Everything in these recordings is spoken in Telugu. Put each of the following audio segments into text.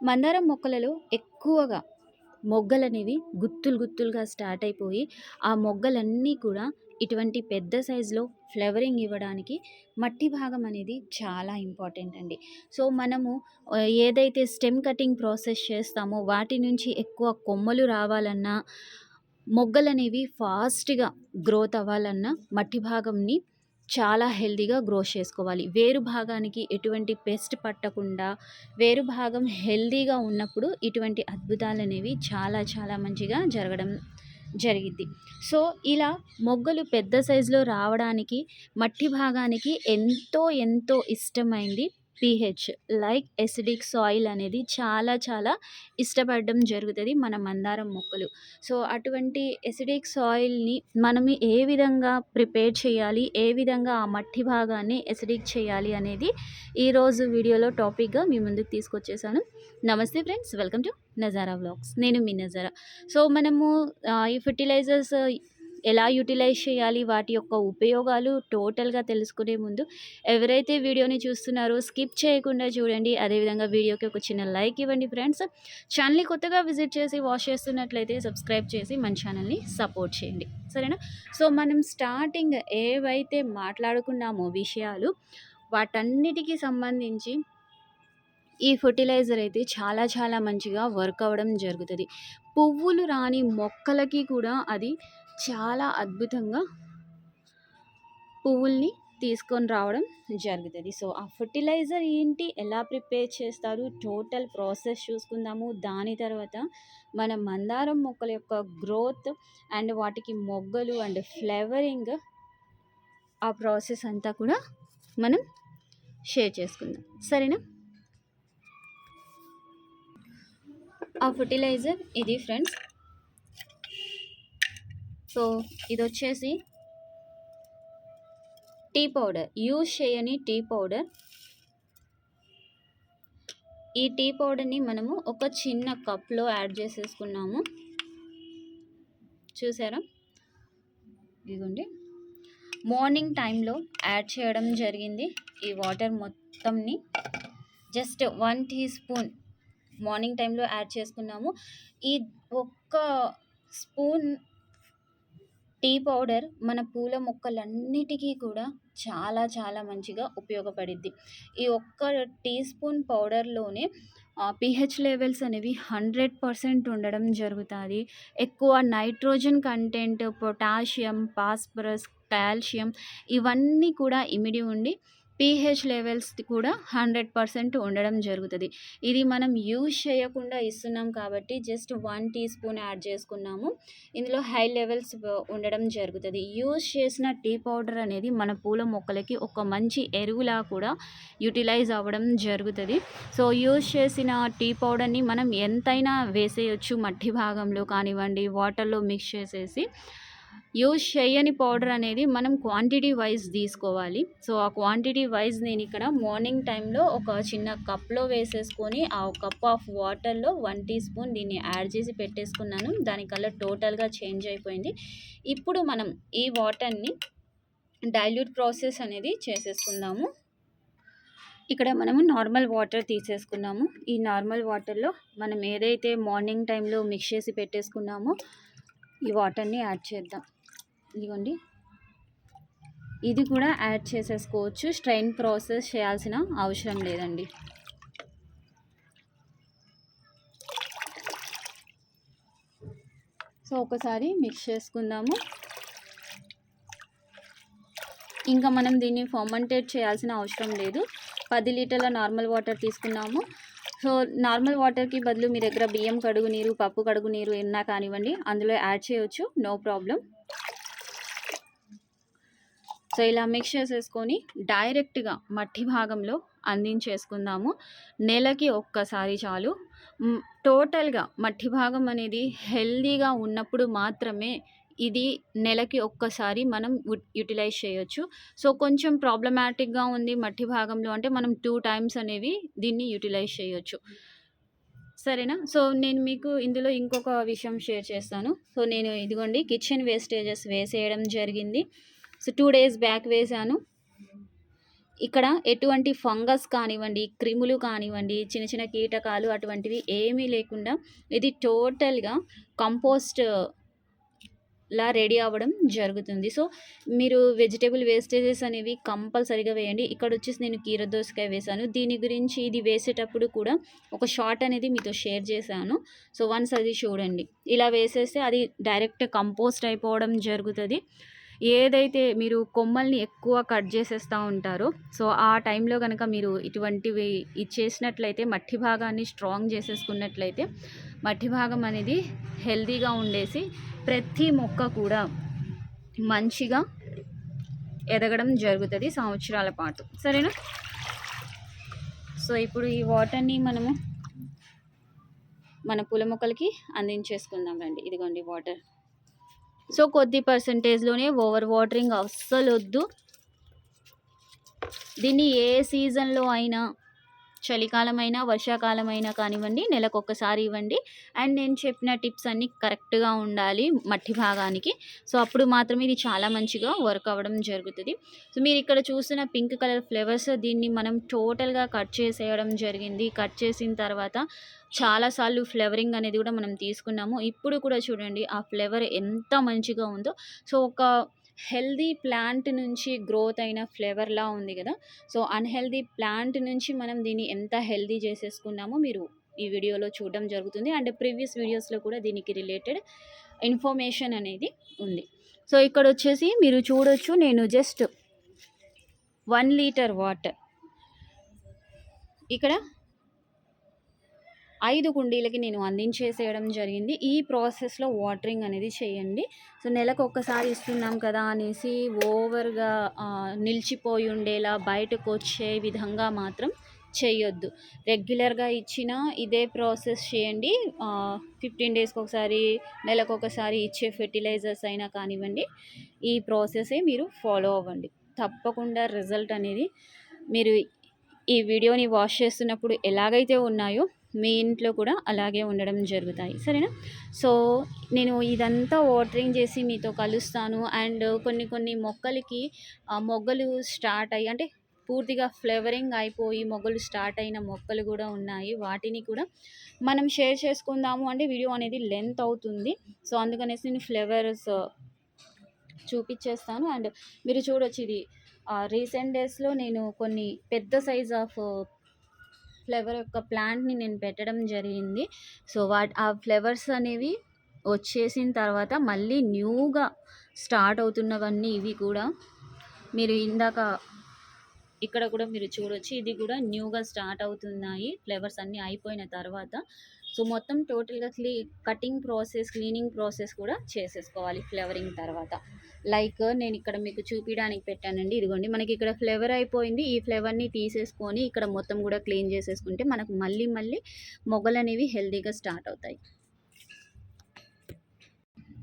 మందారం మొక్కలలో ఎక్కువగా మొగ్గలనేవి గుత్తులు గుత్తులుగా స్టార్ట్ అయిపోయి ఆ మొగ్గలన్నీ కూడా ఇటువంటి పెద్ద సైజులో ఫ్లవరింగ్ ఇవ్వడానికి మట్టి భాగం అనేది చాలా ఇంపార్టెంట్ అండి. సో మనము ఏదైతే స్టెమ్ కటింగ్ ప్రాసెస్ చేస్తామో వాటి నుంచి ఎక్కువ కొమ్మలు రావాలన్నా మొగ్గలు అనేవి ఫాస్ట్గా గ్రోత్ అవ్వాలన్నా మట్టి భాగంని చాలా హెల్దీగా గ్రో చేసుకోవాలి. వేరు భాగానికి ఎటువంటి పెస్ట్ పట్టకుండా వేరు భాగం హెల్దీగా ఉన్నప్పుడు ఇటువంటి అద్భుతాలు అనేవి చాలా చాలా మంచిగా జరగడం జరిగిద్ది. సో ఇలా మొగ్గలు పెద్ద సైజులో రావడానికి మట్టి భాగానికి ఎంతో ఎంతో ఇష్టమైంది పీహెచ్ లైక్ ఎసిడిక్ సాయిల్ అనేది చాలా చాలా ఇష్టపడడం జరుగుతుంది మన మందారం మొక్కలు. సో అటువంటి ఎసిడిక్ సాయిల్ని మనం ఏ విధంగా ప్రిపేర్ చేయాలి ఏ విధంగా ఆ మట్టి భాగాన్ని ఎసిడిక్ చేయాలి అనేది ఈరోజు వీడియోలో టాపిక్గా మీ ముందుకు తీసుకొచ్చేసాను. నమస్తే friends welcome to Nazara vlogs. నేను మీ నజారా. సో మనము ఈ ఫర్టిలైజర్స్ ఎలా యూటిలైజ్ చేయాలి వాటి యొక్క ఉపయోగాలు టోటల్గా తెలుసుకునే ముందు ఎవరైతే వీడియోని చూస్తున్నారో స్కిప్ చేయకుండా చూడండి. అదేవిధంగా వీడియోకి ఒక చిన్న లైక్ ఇవ్వండి ఫ్రెండ్స్. ఛానల్ని కొత్తగా విజిట్ చేసి వాచ్ చేస్తున్నట్లయితే సబ్స్క్రైబ్ చేసి మన ఛానల్ని సపోర్ట్ చేయండి. సరేనా? సో మనం స్టార్టింగ్ ఏవైతే మాట్లాడుకున్నామో విషయాలు వాటన్నిటికీ సంబంధించి ఈ ఫర్టిలైజర్ అయితే చాలా చాలా మంచిగా వర్క్ అవ్వడం జరుగుతుంది. పువ్వులు రాని మొక్కలకి కూడా అది చాలా అద్భుతంగా పువ్వుల్ని తీసుకొని రావడం జరుగుతుంది. సో ఆ ఫర్టిలైజర్ ఏంటి? ఎలా ప్రిపేర్ చేస్తారు? టోటల్ ప్రాసెస్ చూసుకుందాము. దాని తర్వాత మన మందారం మొక్కల యొక్క గ్రోత్ అండ్ వాటికి మొగ్గలు అండ్ ఫ్లేవరింగ్ ఆ ప్రాసెస్ అంతా కూడా మనం షేర్ చేసుకుందాం. సరేనా? ఆ ఫర్టిలైజర్ ఇది ఫ్రెండ్స్. సో ఇది వచ్చేసి టీ పౌడర్. యూజ్ చేయని టీ పౌడర్. ఈ టీ పౌడర్ని మనము ఒక చిన్న కప్లో యాడ్ చేసేసుకున్నాము. చూసారా? ఇదిగోండి. మార్నింగ్ టైంలో యాడ్ చేయడం జరిగింది. ఈ వాటర్ మొత్తంని just one teaspoon morning టైంలో యాడ్ చేసుకున్నాము. ఈ ఒక్క స్పూన్ టీ పౌడర్ మన పూల మొక్కలన్నిటికీ కూడా చాలా చాలా మంచిగా ఉపయోగపడిద్ది. ఈ ఒక్క టీ స్పూన్ పౌడర్లోనే పిహెచ్ లెవెల్స్ అనేవి హండ్రెడ్ పర్సెంట్ ఉండడం జరుగుతుంది. ఎక్కువ nitrogen content potassium phosphorus calcium ఇవన్నీ కూడా ఇమిడి ఉండి పీహెచ్ లెవెల్స్ కూడా హండ్రెడ్ పర్సెంట్ ఉండడం జరుగుతుంది. ఇది మనం యూజ్ చేయకుండా ఇస్తున్నాం కాబట్టి just one teaspoon add చేసుకున్నాము. ఇందులో హై లెవెల్స్ ఉండడం జరుగుతుంది. యూజ్ చేసిన టీ పౌడర్ అనేది మన పూల మొక్కలకి ఒక మంచి ఎరువులా కూడా యూటిలైజ్ అవ్వడం జరుగుతుంది. సో యూజ్ చేసిన టీ పౌడర్ని మనం ఎంతైనా వేసేయచ్చు మట్టి భాగంలో కానివ్వండి వాటర్లో మిక్స్ చేసేసి. యూజ్ చేయని పౌడర్ అనేది మనం క్వాంటిటీ వైజ్ తీసుకోవాలి. సో ఆ క్వాంటిటీ వైజ్ నేను ఇక్కడ మార్నింగ్ టైంలో ఒక చిన్న కప్లో వేసేసుకొని ఆ కప్ ఆఫ్ వాటర్లో వన్ టీ స్పూన్ దీన్ని యాడ్ చేసి పెట్టేసుకున్నాను. దాని కలర్ టోటల్గా చేంజ్ అయిపోయింది. ఇప్పుడు మనం ఈ వాటర్ని డైల్యూట్ ప్రాసెస్ అనేది చేసేసుకుందాము. ఇక్కడ మనము నార్మల్ వాటర్ తీసేసుకున్నాము. ఈ నార్మల్ వాటర్లో మనం ఏదైతే మార్నింగ్ టైంలో మిక్స్ చేసి పెట్టేసుకున్నామో ఈ వాటర్ని యాడ్ చేద్దాం. ఇదిగోండి. ఇది కూడా యాడ్ చేసేసుకోవచ్చు. స్ట్రైన్ ప్రాసెస్ చేయాల్సిన అవసరం లేదండి. సో ఒకసారి మిక్స్ చేసుకుందాము. ఇంకా మనం దీన్ని ఫర్మంటేట్ చేయాల్సిన అవసరం లేదు. పది లీటర్ల నార్మల్ వాటర్ తీసుకున్నాము. సో నార్మల్ వాటర్కి బదులు మీ దగ్గర బియ్యం కడుగు నీరు పప్పు కడుగు నీరు ఎన్నా కానివ్వండి అందులో యాడ్ చేయవచ్చు నో ప్రాబ్లం సో ఇలా మిక్స్ చేసేసుకొని డైరెక్ట్గా మట్టి భాగంలో అందించేసుకుందాము. నెలకి ఒక్కసారి చాలు. టోటల్గా మట్టి భాగం అనేది హెల్దీగా ఉన్నప్పుడు మాత్రమే ఇది నెలకి ఒక్కసారి మనం యూటిలైజ్ చేయొచ్చు. సో కొంచెం ప్రాబ్లమాటిక్గా ఉంది మట్టి భాగంలో అంటే మనం టూ టైమ్స్ అనేవి దీన్ని యూటిలైజ్ చేయొచ్చు. సరేనా? సో నేను మీకు ఇందులో ఇంకొక విషయం షేర్ చేస్తాను. సో నేను ఇదిగోండి కిచెన్ వేస్టేజెస్ వేసేయడం జరిగింది. సో టూ డేస్ బ్యాక్ వేసాను ఇక్కడ ఎటువంటి ఫంగస్ కానివ్వండి క్రిములు కానివ్వండి చిన్న చిన్న కీటకాలు అటువంటివి ఏమీ లేకుండా ఇది టోటల్గా కంపోస్ట్ లా రెడీ అవ్వడం జరుగుతుంది. సో మీరు వెజిటేబుల్ వేస్టేజెస్ అనేవి కంపల్సరీగా వేయండి. ఇక్కడ వచ్చేసి నేను కీర దోసకాయ వేసాను దీని గురించి ఇది వేసేటప్పుడు కూడా ఒక షార్ట్ అనేది మీతో షేర్ చేశాను. సో వన్స్ అది చూడండి. ఇలా వేసేస్తే అది డైరెక్ట్ కంపోస్ట్ అయిపోవడం జరుగుతుంది. ఏదైతే మీరు కొమ్మల్ని ఎక్కువ కట్ చేసేస్తూ ఉంటారో సో ఆ టైంలో కనుక మీరు ఇటువంటివి ఇచ్చేసినట్లయితే మట్టి భాగాన్ని స్ట్రాంగ్ చేసేసుకున్నట్లయితే మట్టి భాగం అనేది హెల్తీగా ఉండేసి ప్రతి మొక్క కూడా మంచిగా ఎదగడం జరుగుతుంది సంవత్సరాల పాటు. సరేనా? సో ఇప్పుడు ఈ వాటర్ని మనము మన పూల మొక్కలకి అందించేసుకుందాం రండి. ఇదిగోండి వాటర్. సో కొద్ది పర్సంటేజ్లోనే ఓవర్ వాటరింగ్ అస్సలు వద్దు దీన్ని ఏ సీజన్లో అయినా చలికాలమైనా వర్షాకాలమైనా కానివ్వండి నెలకు ఇవ్వండి. అండ్ నేను చెప్పిన టిప్స్ అన్నీ కరెక్ట్గా ఉండాలి మట్టి భాగానికి. సో అప్పుడు మాత్రమే ఇది చాలా మంచిగా వర్క్ అవ్వడం జరుగుతుంది. సో మీరు ఇక్కడ చూస్తున్న పింక్ కలర్ ఫ్లేవర్స్ దీన్ని మనం టోటల్గా కట్ చేసేయడం జరిగింది. కట్ చేసిన తర్వాత చాలాసార్లు ఫ్లేవరింగ్ అనేది కూడా మనం తీసుకున్నాము. ఇప్పుడు కూడా చూడండి ఆ ఫ్లేవర్ ఎంత మంచిగా ఉందో. సో ఒక హెల్దీ ప్లాంట్ నుంచి గ్రోత్ అయిన ఫ్లేవర్లా ఉంది కదా. సో అన్హెల్దీ ప్లాంట్ నుంచి మనం దీన్ని ఎంత హెల్దీ చేసేసుకున్నామో మీరు ఈ వీడియోలో చూడడం జరుగుతుంది. అండ్ ప్రీవియస్ వీడియోస్లో కూడా దీనికి రిలేటెడ్ ఇన్ఫర్మేషన్ అనేది ఉంది. సో ఇక్కడ వచ్చేసి మీరు చూడొచ్చు నేను జస్ట్ వన్ లీటర్ వాటర్. ఇక్కడ ఐదు కుండీలకి నేను అందించేసేయడం జరిగింది. ఈ ప్రాసెస్లో వాటరింగ్ అనేది చేయండి. సో నెలకు ఒక్కసారి ఇస్తున్నాం కదా అనేసి ఓవర్గా నిలిచిపోయి ఉండేలా బయటకు వచ్చే విధంగా మాత్రం చేయొద్దు రెగ్యులర్గా ఇచ్చిన ఇదే ప్రాసెస్ చేయండి. ఫిఫ్టీన్ డేస్కి ఒకసారి నెలకు ఒకసారి ఇచ్చే ఫెర్టిలైజర్స్ అయినా కానివ్వండి ఈ ప్రాసెసే మీరు ఫాలో అవ్వండి. తప్పకుండా రిజల్ట్ అనేది మీరు ఈ వీడియోని వాష్ చేస్తున్నప్పుడు ఎలాగైతే ఉన్నాయో మీ ఇంట్లో కూడా అలాగే ఉండడం జరుగుతాయి. సరేనా? సో నేను ఇదంతా వాటరింగ్ చేసి మీతో కలుస్తాను. అండ్ కొన్ని కొన్ని మొక్కలకి మొగ్గలు స్టార్ట్ అయ్యి అంటే పూర్తిగా ఫ్లేవరింగ్ అయిపోయి మొగ్గలు స్టార్ట్ అయిన మొక్కలు కూడా ఉన్నాయి. వాటిని కూడా మనం షేర్ చేసుకుందాము అంటే వీడియో అనేది లెంత్ అవుతుంది. సో అందుకనేసి నేను ఫ్లేవర్స్ చూపించేస్తాను అండ్ మీరు చూడొచ్చు ఇది రీసెంట్ డేస్లో నేను కొన్ని పెద్ద సైజ్ ఆఫ్ ఫ్లేవర్ యొక్క ప్లాంట్ని నేను పెట్టడం జరిగింది. సో వాట్ ఆ ఫ్లేవర్స్ అనేవి వచ్చేసిన తర్వాత మళ్ళీ న్యూగా స్టార్ట్ అవుతున్నవన్నీ ఇవి కూడా మీరు ఇందాక ఇక్కడ కూడా మీరు చూడొచ్చు. ఇది కూడా న్యూగా స్టార్ట్ అవుతున్నాయి. ఫ్లేవర్స్ అన్నీ అయిపోయిన తర్వాత సో మొత్తం టోటల్గా క్లీ కటింగ్ ప్రాసెస్ క్లీనింగ్ ప్రాసెస్ కూడా చేసేసుకోవాలి ఫ్లేవరింగ్ తర్వాత. లైక్ నేను ఇక్కడ మీకు చూపించడానికి పెట్టానండి. ఇదిగోండి మనకి ఇక్కడ ఫ్లేవర్ అయిపోయింది. ఈ ఫ్లేవర్ని తీసేసుకొని ఇక్కడ మొత్తం కూడా క్లీన్ చేసేసుకుంటే మనకు మళ్ళీ మళ్ళీ మొగ్గలు అనేవి హెల్దీగా స్టార్ట్ అవుతాయి.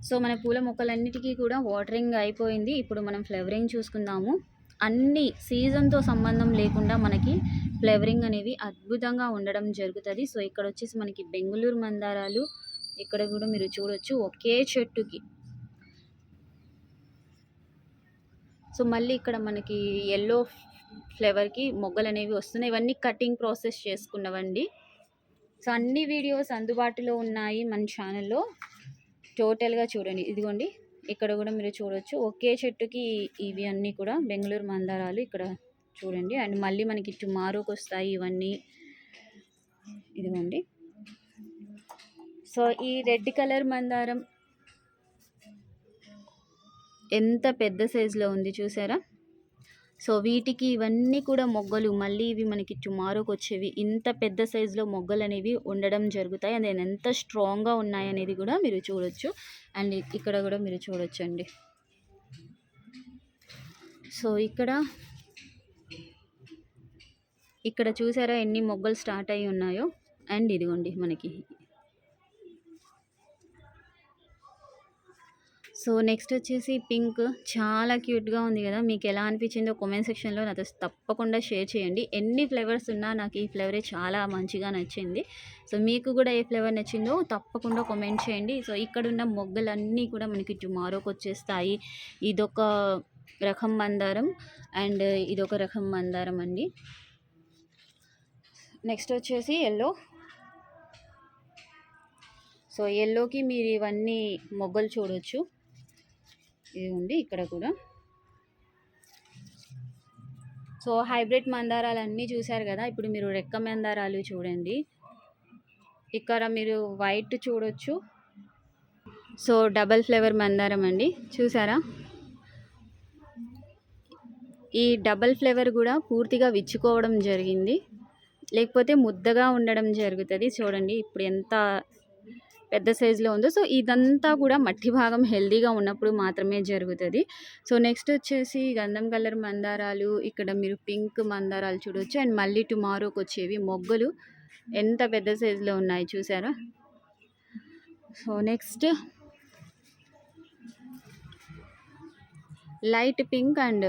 సో మన పూల మొక్కలన్నిటికీ కూడా వాటరింగ్ అయిపోయింది. ఇప్పుడు మనం ఫ్లేవరింగ్ చూసుకుందాము. అన్ని సీజన్తో సంబంధం లేకుండా మనకి ఫ్లేవరింగ్ అనేవి అద్భుతంగా ఉండడం జరుగుతుంది. సో ఇక్కడ వచ్చేసి మనకి బెంగళూరు మందారాలు ఇక్కడ కూడా మీరు చూడొచ్చు ఒకే చెట్టుకి. సో మళ్ళీ ఇక్కడ మనకి ఎల్లో ఫ్లేవర్కి మొగ్గలు అనేవి వస్తున్నాయి. ఇవన్నీ కటింగ్ ప్రాసెస్ చేసుకున్నవండి. సో అన్ని వీడియోస్ అందుబాటులో ఉన్నాయి మన ఛానల్లో టోటల్గా చూడండి. ఇదిగోండి. ఇక్కడ కూడా మీరు చూడొచ్చు. ఒకే చెట్టుకి ఇవి అన్నీ కూడా బెంగళూరు మందారాలు ఇక్కడ చూడండి. అండ్ మళ్ళీ మనకి టుమారోకి వస్తాయి ఇవన్నీ. ఇదిగోండి. సో ఈ రెడ్ కలర్ మందారం ఎంత పెద్ద సైజులో ఉంది చూసారా? సో వీటికి ఇవన్నీ కూడా మొగ్గలు మళ్ళీ ఇవి మనకి టుమారోకి వచ్చేవి. ఇంత పెద్ద సైజులో మొగ్గలు అనేవి ఉండడం జరుగుతాయి. అండ్ ఎంత స్ట్రాంగ్గా ఉన్నాయనేది కూడా మీరు చూడొచ్చు. అండ్ ఇక్కడ కూడా మీరు చూడొచ్చు అండి సో ఇక్కడ ఇక్కడ చూసారా ఎన్ని మొగ్గలు స్టార్ట్ అయి ఉన్నాయో? అండ్ ఇదిగోండి మనకి సో నెక్స్ట్ వచ్చేసి పింక్. చాలా క్యూట్గా ఉంది కదా! మీకు ఎలా అనిపించిందో కామెంట్ సెక్షన్లో నాతో తప్పకుండా షేర్ చేయండి. ఎన్ని ఫ్లేవర్స్ ఉన్నా నాకు ఈ ఫ్లేవరే చాలా మంచిగా నచ్చింది. సో మీకు కూడా ఏ ఫ్లేవర్ నచ్చిందో తప్పకుండా కామెంట్ చేయండి. సో ఇక్కడ ఉన్న మొగ్గలన్నీ కూడా మనకి టుమారోకి వచ్చేస్తాయి. ఇదొక రకం మందారం అండ్ ఇదొక రకం మందారం అండి. నెక్స్ట్ వచ్చేసి ఎల్లో. సో ఎల్లోకి మీరు ఇవన్నీ మొగ్గలు చూడొచ్చు. ఇది ఉంది ఇక్కడ కూడా. సో హైబ్రిడ్ మందారాలు అన్నీ చూశారు కదా ఇప్పుడు మీరు రెక్క మందారాలు చూడండి. ఇక్కడ మీరు వైట్ చూడొచ్చు. సో డబల్ ఫ్లేవర్ మందారం అండి చూసారా? ఈ డబల్ ఫ్లేవర్ కూడా పూర్తిగా విచ్చుకోవడం జరిగింది లేకపోతే ముద్దగా ఉండడం జరుగుతుంది. చూడండి ఇప్పుడు ఎంత పెద్ద సైజులో ఉందో. సో ఇదంతా కూడా మట్టి భాగం హెల్దీగా ఉన్నప్పుడు మాత్రమే జరుగుతుంది. సో నెక్స్ట్ వచ్చేసి గంధం కలర్ మందారాలు ఇక్కడ మీరు పింక్ మందారాలు చూడవచ్చు అండ్ మళ్ళీ టుమారోకి వచ్చేవి మొగ్గలు. ఎంత పెద్ద సైజులో ఉన్నాయి చూసారా? So next light pink and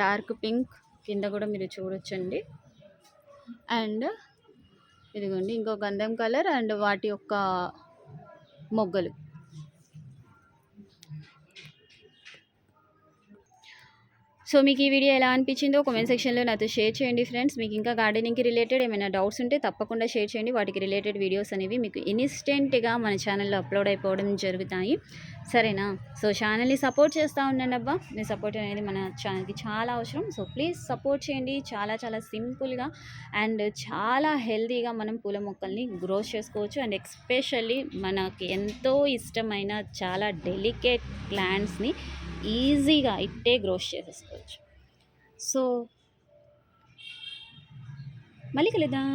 dark pink కింద కూడా మీరు చూడొచ్చండి. అండ్ ఇదిగోండి ఇంకో గంధం కలర్ అండ్ వాటి యొక్క మొగ్గలు. సో మీకు ఈ వీడియో ఎలా అనిపించిందో కామెంట్ సెక్షన్లో నాతో షేర్ చేయండి ఫ్రెండ్స్ మీకు ఇంకా గార్డెనింగ్కి రిలేటెడ్ ఏమైనా డౌట్స్ ఉంటే తప్పకుండా షేర్ చేయండి. వాటికి రిలేటెడ్ వీడియోస్ అనేవి మీకు ఇన్స్టెంట్గా మన ఛానల్లో అప్లోడ్ అయిపోవడం జరుగుతాయి. సరేనా? సో ఛానల్ని సపోర్ట్ చేస్తూ ఉండండి అబ్బా. మీ సపోర్ట్ అనేది మన ఛానల్కి చాలా అవసరం. సో ప్లీజ్ సపోర్ట్ చేయండి. చాలా చాలా సింపుల్గా అండ్ చాలా హెల్తీగా మనం పూల మొక్కల్ని గ్రో చేసుకోవచ్చు. అండ్ ఎక్స్పెషల్లీ మనకి ఎంతో ఇష్టమైన చాలా డెలికేట్ ప్లాంట్స్ని ఈజీగా ఇట్టే గ్రోస్ చేసేసుకోవచ్చు. సో మళ్ళీ కలుద్దాం